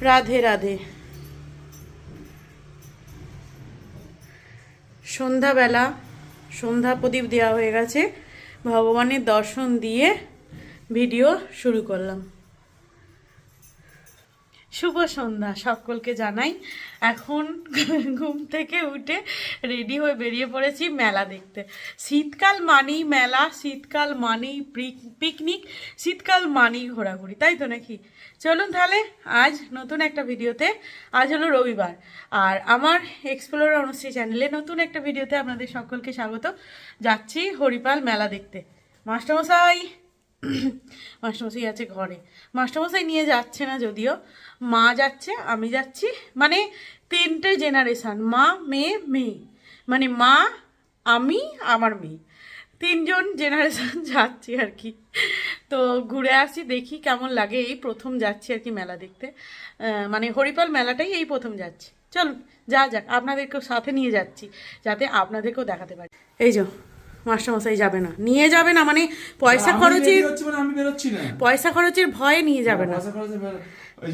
রাধে রাধে। সন্ধ্যাবেলা সন্ধ্যা প্রদীপ দেওয়া হয়ে গেছে। ভগবানের দর্শন দিয়ে ভিডিও শুরু করলাম। শুভ সন্ধ্যা সকলকে জানাই। এখন ঘুম থেকে উঠে রেডি হয়ে বেরিয়ে পড়েছি মেলা দেখতে। শীতকাল মানেই মেলা, শীতকাল মানেই পিক- পিকনিক শীতকাল মানেই ঘোরাঘুরি, তাই তো নাকি? চলুন তাহলে আজ নতুন একটা ভিডিওতে, আজ হলো রবিবার। আর আমার এক্সপ্লোর অনুশ্রী চ্যানেলে নতুন একটা ভিডিওতে আপনাদের সকলকে স্বাগত। যাচ্ছি হরিপাল মেলা দেখতে। মাস্টারমশাই! মাস্টারমশাই আছে ঘরে। মাস্টারমশাই নিয়ে যাচ্ছে না যদিও। মা যাচ্ছে, আমি যাচ্ছি। মানে তিনটে জেনারেশন মা, মেয়ে মেয়ে। মানে মা, আমি, আমার মেয়ে। তিনজন জেনারেশন যাচ্ছি আর কি। তো ঘুরে আসি, দেখি কেমন লাগে। এই প্রথম যাচ্ছি আর কি মেলা দেখতে। মানে হরিপাল মেলাটাই এই প্রথম যাচ্ছি। চলুন যা যাক, আপনাদেরকেও সাথে নিয়ে যাচ্ছি, যাতে আপনাদেরকেও দেখাতে পারি। এই যে মাস্টারমশাই যাবে না। নিয়ে যাবে না মানে পয়সা খরচের মানে আমি বেরোচ্ছি না। পয়সা খরচের ভয়ে নিয়ে যাবে না।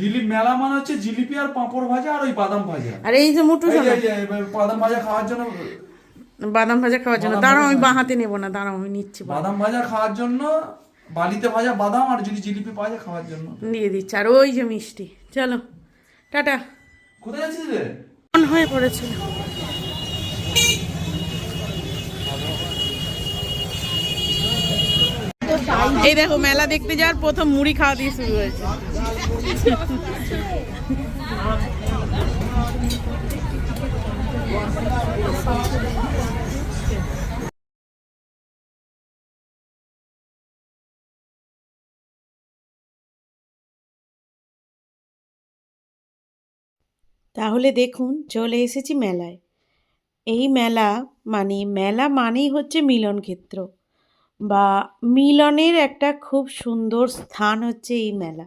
জিলিপি মেলা মানে হচ্ছে জিলিপি আর পাঁপড় ভাজা আর ওই বাদাম ভাজা। আর এই যে মুটু বাদাম ভাজা খাওয়ার জন্য বাদাম ভাজা খাওয়ার জন্য। দাঁড়াও আমি বাঁ হাতে নেব না দাঁড়াও আমি নিচ্ছি বাদাম। ভাজা খাওয়ার জন্য বালিতে ভাজা বাদাম আর যদি জিলিপি পাওয়া যায় খাওয়ার জন্য। দিয়ে দিচ্ছি। আর ওই যে মিষ্টি। চলো টাটা। কোথায় যাচ্ছিস রে? হয়ে পড়েছিল? এই দেখো, মেলা দেখতে যাওয়ার প্রথম মুড়ি খাওয়া দিয়ে শুরু হয়েছে। তাহলে দেখুন, চলে এসেছি মেলায়। এই মেলা মানে মেলা মানেই হচ্ছে মিলন ক্ষেত্র বা মিলনের একটা খুব সুন্দর স্থান হচ্ছে এই মেলা।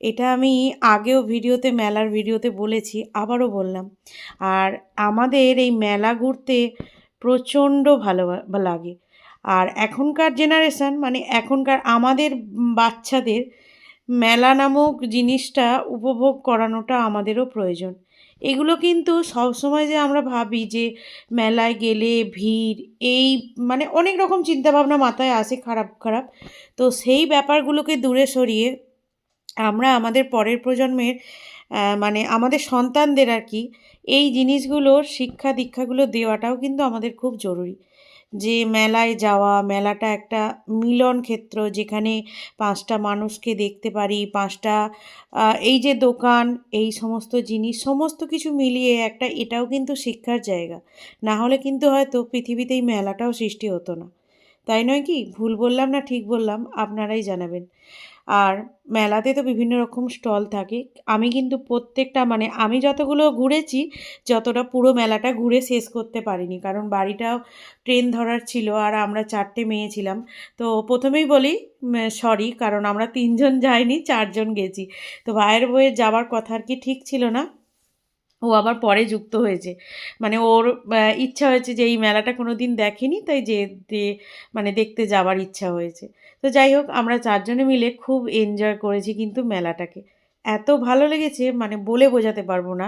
এটা আমি আগেও ভিডিওতে, মেলার ভিডিওতে বলেছি, আবারও বললাম। আর আমাদের এই মেলা ঘুরতে প্রচণ্ড ভালো লাগে। আর এখনকার জেনারেশান মানে এখনকার আমাদের বাচ্চাদের মেলা নামক জিনিসটা উপভোগ করানোটা আমাদেরও প্রয়োজন। এগুলো কিন্তু সবসময় যে আমরা ভাবি যে মেলায় গেলে ভিড়, এই মানে অনেক রকম চিন্তাভাবনা মাথায় আসে খারাপ খারাপ। তো সেই ব্যাপারগুলোকে দূরে সরিয়ে আমরা আমাদের পরের প্রজন্মের মানে আমাদের সন্তানদের আর কি, এই জিনিসগুলোর শিক্ষা দীক্ষাগুলো দেওয়াটাও কিন্তু আমাদের খুব জরুরি। যে মেলায় যাওয়া, মেলাটা একটা মিলন ক্ষেত্র যেখানে পাঁচটা মানুষকে দেখতে পারি, পাঁচটা এই যে দোকান, এই সমস্ত জিনিস, সমস্ত কিছু মিলিয়ে একটা এটাও কিন্তু শিক্ষার জায়গা। না হলে কিন্তু হয়তো পৃথিবীতে এই মেলাটাও সৃষ্টি হতো না। তাই নয় কি? ভুল বললাম না ঠিক বললাম? আপনারাই জানাবেন। আর মেলাতে তো বিভিন্ন রকম স্টল থাকে। আমি কিন্তু প্রত্যেকটা মানে আমি যতগুলো ঘুরেছি, যতটা পুরো মেলাটা ঘুরে শেষ করতে পারিনি। কারণ বাড়িটাও ট্রেন ধরার ছিল আর আমরা চারটে মেয়ে ছিলাম। তো প্রথমেই বলি সরি কারণ আমরা তিনজন যাইনি, চারজন গেছি। তো ভাইয়ের বইয়ের যাওয়ার কথা আর কি ঠিক ছিল না। ও আবার পরে যুক্ত হয়েছে। মানে ওর ইচ্ছা হয়েছে যে এই মেলাটা কোনো দিন দেখেনি, তাই যে মানে দেখতে যাওয়ার ইচ্ছা হয়েছে। তো যাই হোক, আমরা চারজনে মিলে খুব এনজয় করেছি কিন্তু মেলাটাকে। এত ভালো লেগেছে মানে বলে বোঝাতে পারব না।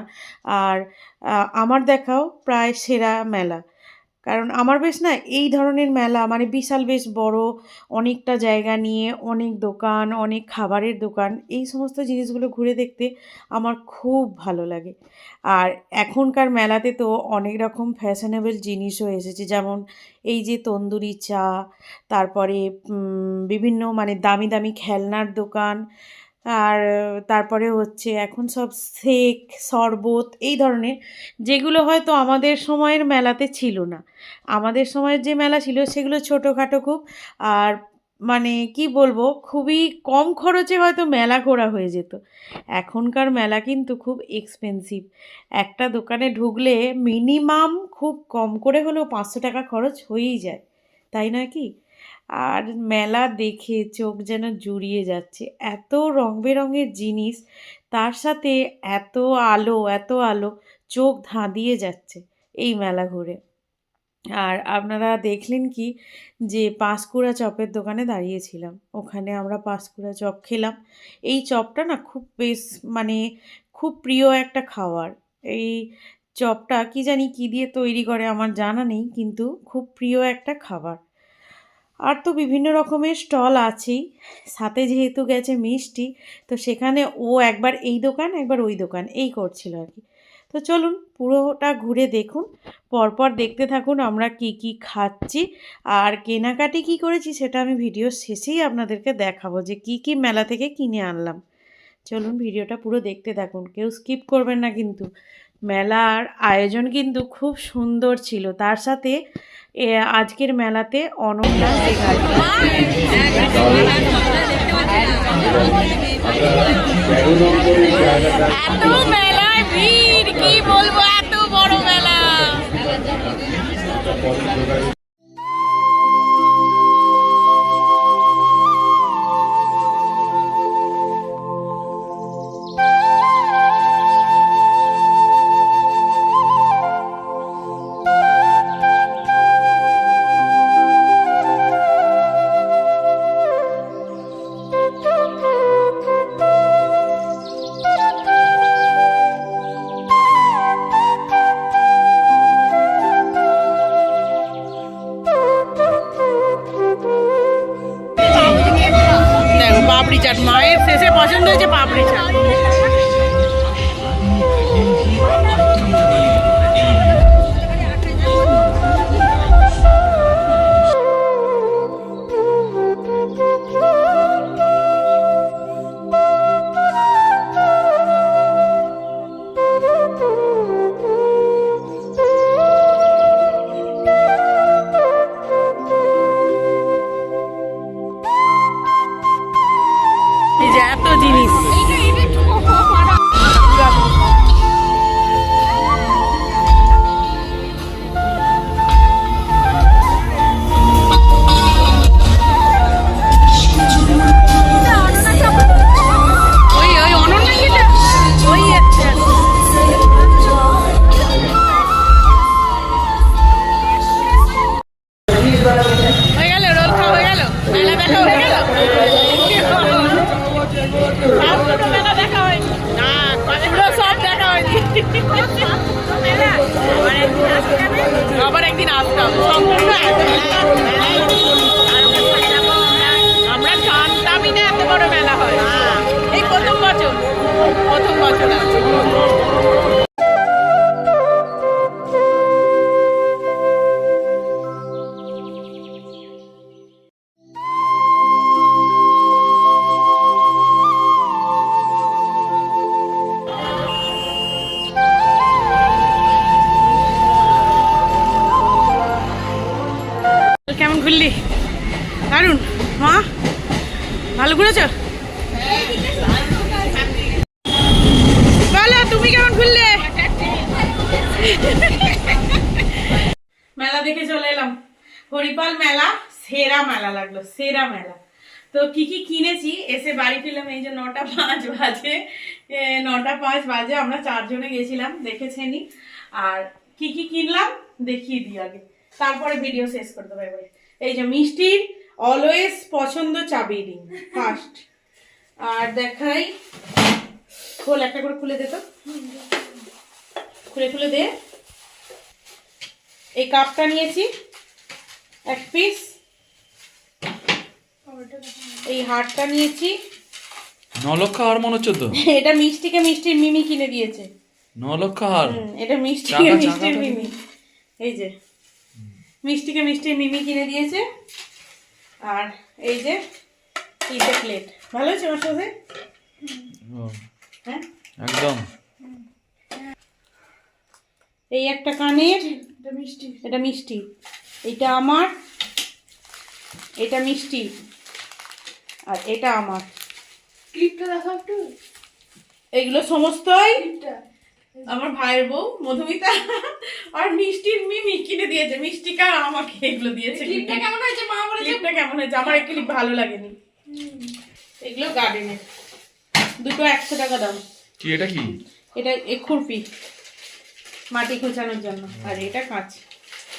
আর আমার দেখাও প্রায় সেরা মেলা। কারণ আমার বেশ না এই ধরনের মেলা মানে বিশাল বেশ বড় অনেকটা জায়গা নিয়ে অনেক দোকান, অনেক খাবারের দোকান, এই সমস্ত জিনিসগুলো ঘুরে দেখতে আমার খুব ভালো লাগে। আর এখনকার মেলাতে তো অনেক রকম ফ্যাশনেবল জিনিসও এসেছে, যেমন এই যে তন্দুরি চা, তারপরে বিভিন্ন মানে দামি দামি খেলনার দোকান আর তারপরে হচ্ছে এখন সব শেক শরবত এই ধরনের যেগুলো হয়তো আমাদের সময়ের মেলাতে ছিল না। আমাদের সময়ের যে মেলা ছিল সেগুলো ছোটোখাটো খুব। আর মানে কি বলব, খুবই কম খরচে হয়তো মেলা ঘোরা হয়ে যেত। এখনকার মেলা কিন্তু খুব এক্সপেন্সিভ একটা দোকানে ঢুকলে মিনিমাম খুব কম করে হলেও পাঁচশো টাকা খরচ হয়েই যায়। তাই নয় কি? আর মেলা দেখে চোখ যেন জুড়িয়ে যাচ্ছে। এত রং বেরঙের জিনিস, তার সাথে এত আলো এত আলো, চোখ ধাঁধিয়ে যাচ্ছে এই মেলা ঘুরে। আর আপনারা দেখলেন কি যে পাঁশকুড়া চপের দোকানে দাঁড়িয়েছিলাম। ওখানে আমরা পাঁশকুড়া চপ খেলাম। এই চপটা না খুব বেশ মানে খুব প্রিয় একটা খাবার এই চপটা কি জানি কি দিয়ে তৈরি করে আমার জানা নেই, কিন্তু খুব প্রিয় একটা খাবার। আর তো বিভিন্ন রকমের স্টল আছেই। সাথে যেহেতু গেছে মিষ্টি, তো সেখানে ও একবার এই দোকান, একবার ওই দোকান, এই করছিল আর কি। তো চলুন পুরোটা ঘুরে দেখুন, পরপর দেখতে থাকুন আমরা কি কি খাচ্ছি আর কেনাকাটি কি করেছি সেটা আমি ভিডিও শেষেই আপনাদেরকে দেখাবো যে কি কি মেলা থেকে কিনে আনলাম। চলুন ভিডিওটা পুরো দেখতে থাকুন, কেউ স্কিপ করবেন না কিন্তু। মেলার আয়োজন কিন্তু খুব সুন্দর ছিল। তার সাথে আজকের মেলাতে অনন্যা মেলায় এই যে এত জিনিস। মা, ভালো ঘুরেছ? বলো, তুমি কেমন ঘুরলে? মেলা দেখে চলে এলাম। হরিপাল মেলা, সেরা মেলা লাগল, সেরা মেলা। তো কি কি কিনেছি, এসে বাড়ি ফিরলাম, এই যে নটা পাঁচ বাজে নটা পাঁচ বাজে, আমরা চারজনে গেছিলাম দেখেছেনি আর কি কি কিনলাম, দেখিয়ে দিই আগে। তারপরে ভিডিও শেষ করতে পারবে এই যে মিষ্টির অলওয়েজ পছন্দ চাবি রিং ফার্স্ট আর দেখাই খোল একটা করে খুলে দে তো। খুলে খুলে দে। এই কাপটা নিয়েছি এক পিস এই হারটা নিয়েছি। ন লক্ষ হার মনে হচ্ছে তো? এটা মিষ্টিকে মিষ্টির মিমি কিনে দিয়েছে। ন লক্ষ হার এটা মিষ্টিকে মিষ্টির মিমি। এই যে মিষ্টিকে মিষ্টির মিমি কিনে দিয়েছে। আর এই যে তিনটে প্লেট ভালো হয়েছে আমার সাথে? হ্যাঁ? একদম। এই একটা কানের এটা মিষ্টি। এটা আমার এটা মিষ্টি। আর এটা আমার। ক্লিপটা দেখো একটু। এগুলো সমস্তই আমার ভাইয়ের বউ মধুমিতা আর মিষ্টির মিমি কিনে দিয়েছে। মিষ্টিকা আর আমাকে এগুলো দিয়েছে ক্লিপটা কেমন হয়েছে মা বলেছে? ক্লিপটা কেমন হয়েছে? আমার ক্লিপ ভালো লাগেনি। এগুলো গার্ডেনে দুটো একশো টাকা দাম। কি এটা কি? এটা এ খুরপি। মাটি খোঁচানোর জন্য। আর এটা কাঁচ।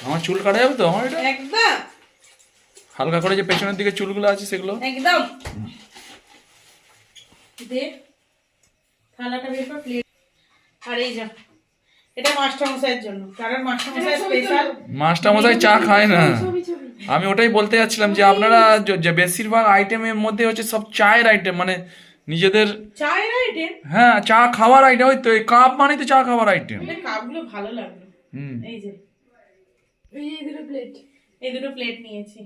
আমার চুল কাটা যাবে তো? আমার এটা? একদম। হালকা করে যে পেছনের দিকে চুলগুলো আছে সেগুলো। একদম। দে। থালাটা বের কর প্লেট আর এই যা এটা মাস্টার জন্য কারণ মাস্টার স্পেশাল মাস্টার চা খায় না। আমি ওটাই বলতে যাচ্ছিলাম যে আপনারা য- বেশিরভাগ আইটেমের মধ্যে হচ্ছে সব চায়ের আইটেম মানে নিজেদের চায়ের আইটেম হ্যাঁ চা খাওয়ার আইটেম ওই তো কাপ মানে তো চা খাওয়ার আইটেম কাপগুলো ভালো লাগল। হুম। এই যে। এই দুটো প্লেট এই দুটো প্লেট নিয়েছি।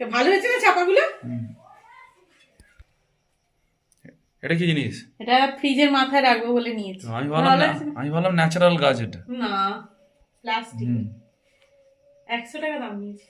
ভালো হয়েছে না চাপাগুলো? হুম। এটা কি জিনিস? এটা ফ্রিজের মাথায় রাখব বলে নিয়েছি। আমি ভাবলাম না- আমি ভাবলাম ন্যাচারাল গাছ এটা। না প্লাস্টিক হুম। একশো টাকা দাম নিয়েছি।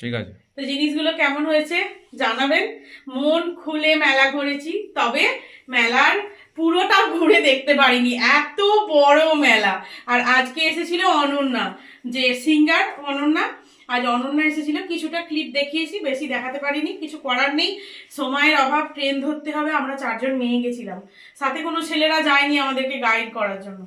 ঠিক আছে। তো জিনিসগুলো কেমন হয়েছে জানাবেন। মন খুলে মেলা ঘুরেছি তবে মেলার পুরোটা ঘুরে দেখতে পারিনি। এত বড় মেলা। আর আজকে এসেছিল অনন্যা যে সিঙ্গার অনন্যা আজ অনন্যা এসেছিল কিছুটা ক্লিপ দেখিয়েছি বেশি দেখাতে পারিনি কিছু করার নেই। সময়ের অভাব ট্রেন ধরতে হবে আমরা চারজন মেয়ে গেছিলাম। সাথে কোনো ছেলেরা যায়নি আমাদেরকে গাইড করার জন্য।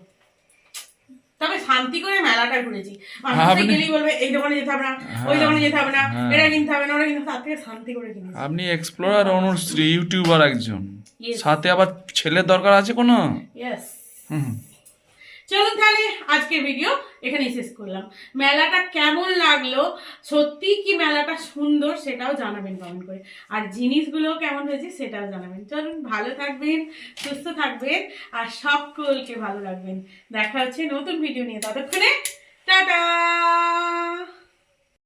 তবে শান্তি করে মেলাটা ঘুরেছি। মানুষ আপনি- গেলেই বলবে এই দোকানে যেতে হবে না ওই দোকানে যেতে হবে না হ্যাঁ। এটা কিনতে হবে না ওটা কিনতে তার থেকে শান্তি করে কিনেছি। আপনি এক্সপ্লোরার অনুশ্রী ইউটিউবার একজন। সাথে আবার ছেলের দরকার আছে কোনো? Yes hmm. চলুন তাহলে আজকের ভিডিও এখানেই শেষ করলাম। মেলাটা কেমন লাগল? সত্যি কি মেলাটা সুন্দর সেটাও জানাবেন কমেন্ট করে। আর জিনিসগুলো কেমন হয়েছে সেটাও জানাবেন। চলুন, ভালো থাকবেন, সুস্থ থাকবেন, আর সকলকে ভালো রাখবেন। দেখা হচ্ছে নতুন ভিডিও নিয়ে। ততক্ষণে, টাটা!